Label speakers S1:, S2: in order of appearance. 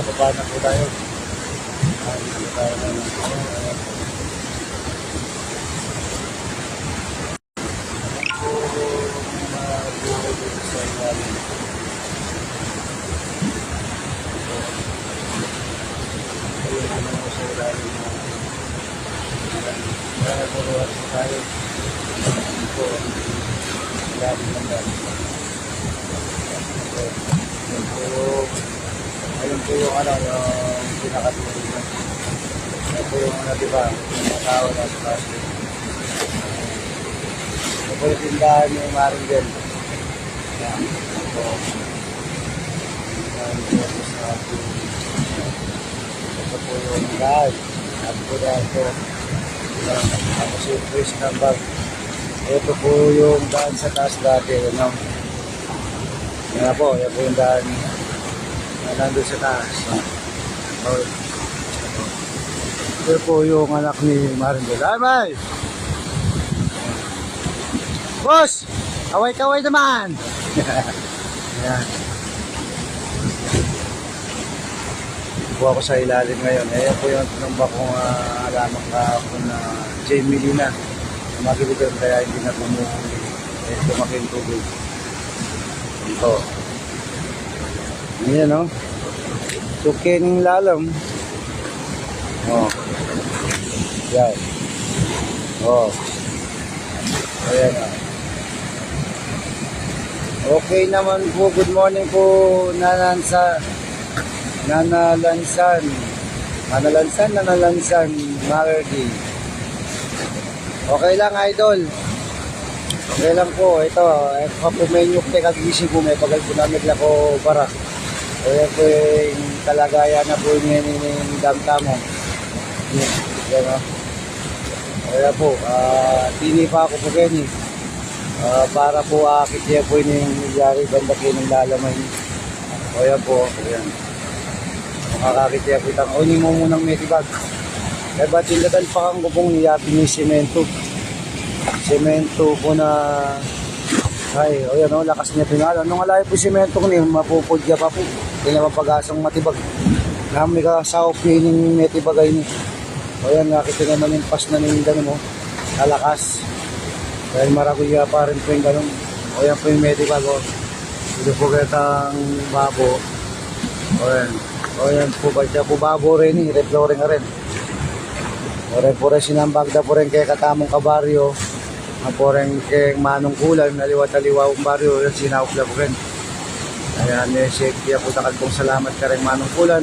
S1: nakababa na po tayo. Dito tayo na lang. Ayan po. Ayun po yung ano, yung pinakatuloy na. Ayun po yung ano, di ba, yung tao na sa plastic. Ito po yung tindahan ni Maringel. Yan. Ito. Tindahan ito. Ito po yung dahil. At po dahil po. Yan. Tapos yung twist ng bag. Ito po yung daan sa taas dati. Ano? Yan po. Yan po yung daan nandun sa taas. Oh. Ito po yung anak ni Marindel. Ay, may! Boss! Kaway-kaway naman! Yan. Po ako sa ilalim ngayon. Ayan po yung tinumba kong uh, alamak kahapon na Jamie Lina. Tumakili doon kaya hindi na tumuhuli. Eh, tumaking tubig. Ito. Ayan o. Suki ng lalam. Oh. Yan. Oh. Ayan o. Okay naman po. Good morning po, Nanansa. Nanalansan. Nanalansan, Nanalansan. Marty. Okay lang, idol. Okay lang po. Ito, po menu te kagising po may pagal po namin ko para. Kaya po yung kalagayan na po niya ni damtamo. Yan, yan o. Kaya po, ah, tini pa ako po ganyan. Ah, para po akit niya po yung nangyari banda kayo ng lalamay. Kaya po, ayan. Makakakit niya po itang unin mo munang medibag. Kaya ba tindagan pa kang kupong niyapin yung semento. Semento po na ay, o yan o, lakas niya pinala. Nung alay po semento ko niya, mapupudya pa po. Hindi na mapagasang matibag. Na may kasawap niya yung metibagay niya. O yan, nakita naman yung pas na ninda mo. Kalakas. Dahil maraguya pa rin po yung ganun. O yan po yung metibag o. Ito po kitang babo. O yan. O yan po ba po babo rin eh. Refloring nga rin. O rin po rin sinambagda po rin kay katamong kabaryo. Ang po rin kay manong kulan. Naliwa-taliwa ang baryo. Na po rin. Ayan, eh, safety po takal pong salamat ka rin manong kulan.